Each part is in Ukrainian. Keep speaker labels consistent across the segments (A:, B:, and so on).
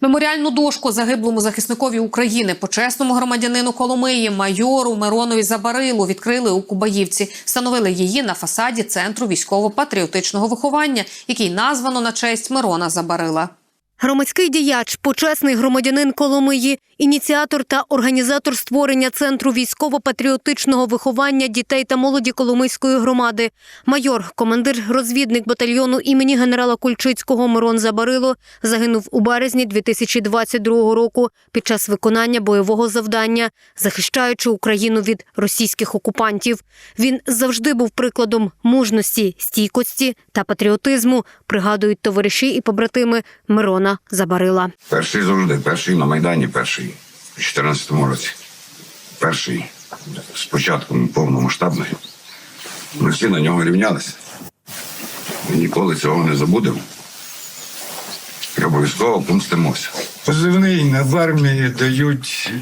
A: Меморіальну дошку загиблому захисникові України, почесному громадянину Коломиї, майору Миронові Забарилу відкрили у Кубаївці. Встановили її на фасаді центру військово-патріотичного виховання, який названо на честь Мирона Забарила.
B: Громадський діяч, почесний громадянин Коломиї, ініціатор та організатор створення центру військово-патріотичного виховання дітей та молоді Коломийської громади. Майор, командир розвідник батальйону імені генерала Кульчицького Мирон Забарило загинув у березні 2022 року під час виконання бойового завдання, захищаючи Україну від російських окупантів. Він завжди був прикладом мужності, стійкості та патріотизму, пригадують товариші і побратими Мирона Забарила.
C: Перший завжди, перший на Майдані, перший у 2014 році. Перший з початком повномасштабної. Ми всі на нього рівнялися. І ніколи цього не забудемо. І обов'язково помстимося.
D: Позивний на в армії дають,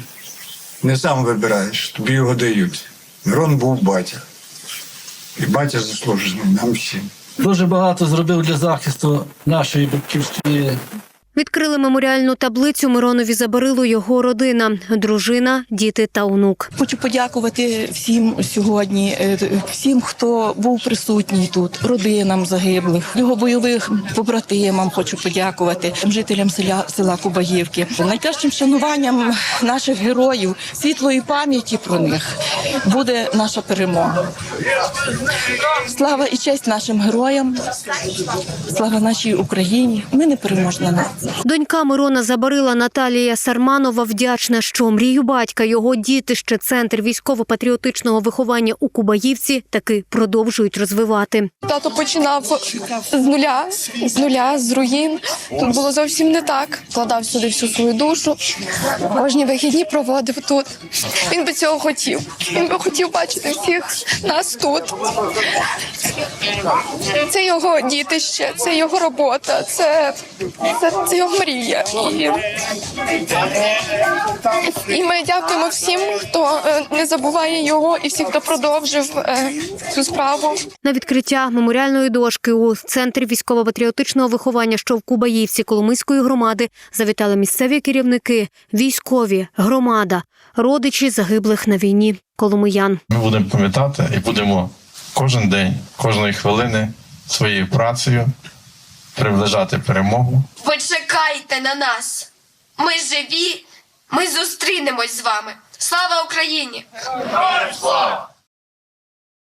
D: не сам вибираєш, тобі його дають. Мирон був батя. І батя заслужений нам всім.
E: Дуже багато зробив для захисту нашої батьківщини.
B: Відкрили меморіальну таблицю Миронові Забарилу його родина, дружина, діти та онук.
F: Хочу подякувати всім сьогодні, е, всім, хто був присутній тут, родинам загиблих, його бойових побратимам. Хочу подякувати жителям села села Кубаївки. Найтяжчим шануванням наших героїв, світлої пам'яті про них буде наша перемога. Слава і честь нашим героям, слава нашій Україні. Ми не переможна нація.
B: Донька Мирона Забарила Наталія Сарманова вдячна, що мрію батька, його дітище, центр військово-патріотичного виховання у Кубаївці таки продовжують розвивати.
G: Тато починав з нуля, з нуля, з руїн. Тут було зовсім не так. Вкладав сюди всю свою душу. Кожні вихідні проводив тут. Він би цього хотів. Він би хотів бачити всіх нас тут. Це його дітище, це його робота, це, це, це його мрія. І, і ми дякуємо всім, хто е, не забуває його, і всіх, хто продовжив е, цю справу.
B: На відкриття меморіальної дошки у центрі військово-патріотичного виховання, що в Кубаївці Коломийської громади, завітали місцеві керівники, військові, громада, родичі загиблих на війні коломиян.
H: Ми будемо пам'ятати і будемо кожен день, кожної хвилини своєю працею приближати перемогу.
I: Почекайте на нас. Ми живі, ми зустрінемось з вами. Слава Україні!